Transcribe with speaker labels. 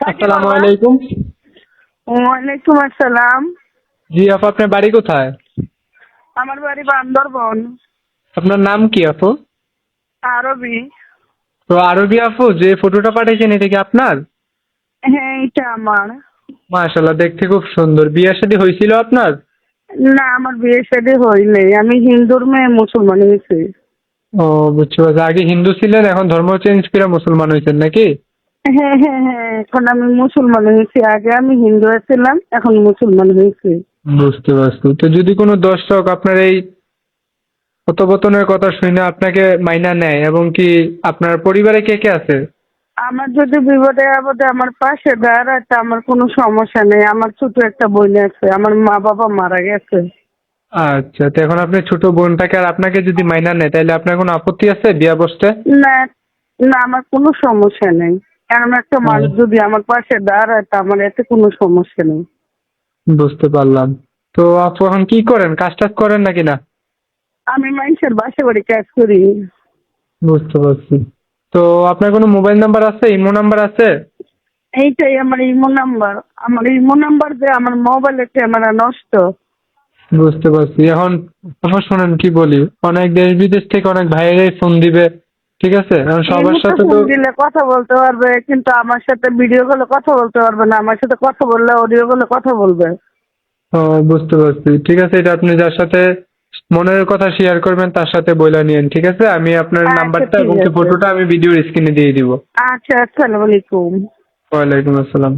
Speaker 1: আসসালামু আলাইকুম।
Speaker 2: ওয়ালাইকুম আসসালাম।
Speaker 1: জি আপু আপনার বাড়ি কোথায়?
Speaker 2: আমার বাড়ি বান্দরবন।
Speaker 1: আপনার নাম কি আপু?
Speaker 2: আরবি।
Speaker 1: তো আরবি আপু যে ফটোটা পাঠিয়েছেন এটা কি আপনার?
Speaker 2: হ্যাঁ এটা আমার।
Speaker 1: মাশাল্লাহ দেখতে খুব সুন্দর। বিয়ে শাদী হয়েছিল আপনার?
Speaker 2: না আমার বিয়ে শাদী হয়নি। আমি হিন্দুর মেয়ে মুসলমান হয়েছি।
Speaker 1: ও বুঝতে পারছি। আগে হিন্দু ছিলেন এখন ধর্ম চেঞ্জ করে মুসলমান হয়েছেন নাকি?
Speaker 2: হ্যাঁ হ্যাঁ হ্যাঁ এখন আমি মুসলমান হয়েছি আগে আমি হিন্দু ছিলাম এখন মুসলমান হয়েছি।
Speaker 1: বুঝতে পারছি। তো যদি কোনো দর্শক আপনার এই কথোপকথনের কথা শুনে আপনাকে মাইনা নেয় এবং কি আপনার পরিবারে কে কে আছে?
Speaker 2: আমার যদি বিপদে আপদে আমার পাশে দাঁড়ায় তা আমার কোনো সমস্যা নেই। আমার ছোট একটা বোন আছে আমার মা বাবা মারা গেছে।
Speaker 1: আচ্ছা তো এখন আপনি ছোট বোনটাকে আর আপনাকে যদি মাইনা নেয় তাহলে আপনার কোনো আপত্তি আছে বিয়া বসতে?
Speaker 2: না না আমার কোনো সমস্যা নেই। কারণ একটা মানুষ যদি আমার পাশে দাঁড়ায় তা আমার এতে কোনো সমস্যা নেই।
Speaker 1: বুঝতে পারলাম। তো আপু এখন কি করেন? কাজ টাজ করেন নাকি না?
Speaker 2: আমি মানুষের বাসা বাড়ি কাজ করি।
Speaker 1: বুঝতে পারছি। তো আপনার কোনো মোবাইল নাম্বার আছে? ইমো নাম্বার আছে?
Speaker 2: এইটাই আমার ইমো নাম্বার। আমার ইমো নাম্বার যে আমার মোবাইলের ক্যামেরা নষ্ট।
Speaker 1: বুঝতে পারছি। এখন শোনেন কি বলি? অনেক দেশ বিদেশ থেকে অনেক ভাইয়েরাই ফোন দিবে। ঠিক আছে? কারণ সবার সাথে তো
Speaker 2: দিলে কথা বলতে পারবে কিন্তু আমার সাথে ভিডিও কলে কথা বলতে পারবে না। আমার সাথে কথা বললে অডিও কলে কথা বলবে।
Speaker 1: ও, বুঝতে পারছি। ঠিক আছে এটা আপনি যার সাথে মনের কথা শেয়ার করবেন তার সাথে বইলা নিয়েন ঠিক আছে? আমি আপনার
Speaker 2: আচ্ছা,
Speaker 1: নাম্বারটা
Speaker 2: ঠিক
Speaker 1: এবং
Speaker 2: আছে।
Speaker 1: ফটোটা আমি ভিডিওর স্ক্রিনে দিয়ে দিব।
Speaker 2: আচ্ছা আসসালামু আলাইকুম।
Speaker 1: ওয়ালাইকুম আসসালাম।